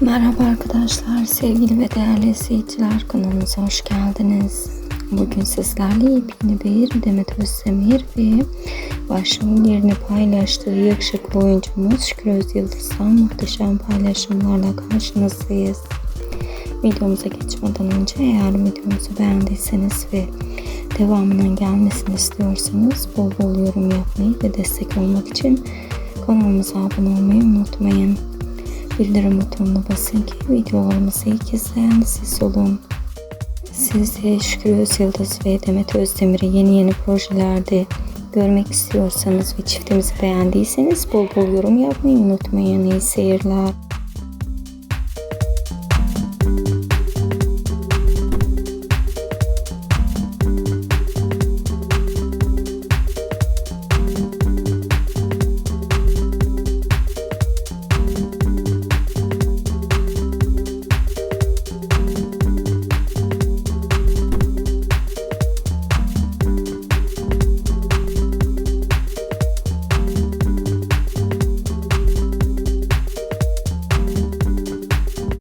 Merhaba arkadaşlar, sevgili ve değerli izleyiciler kanalımıza hoş geldiniz. Bugün sizlerle yepyeni bir Demet Özdemir ve başrol yerini paylaştığı yakışıklı oyuncumuz Şükrü Özyıldız'dan muhteşem paylaşımlarla karşınızdayız. Videomuza geçmeden önce eğer videomuzu beğendiyseniz ve devamının gelmesini istiyorsanız bol bol yorum yapmayı ve destek olmak için kanalımıza abone olmayı unutmayın. Bildirim butonuna basın ki videolarımızı ilk izleyen siz olun. Siz de Şükrü Özyıldız ve Demet Özdemir'i yeni yeni projelerde görmek istiyorsanız ve çiftimizi beğendiyseniz bol bol yorum yapmayı unutmayın. İyi seyirler.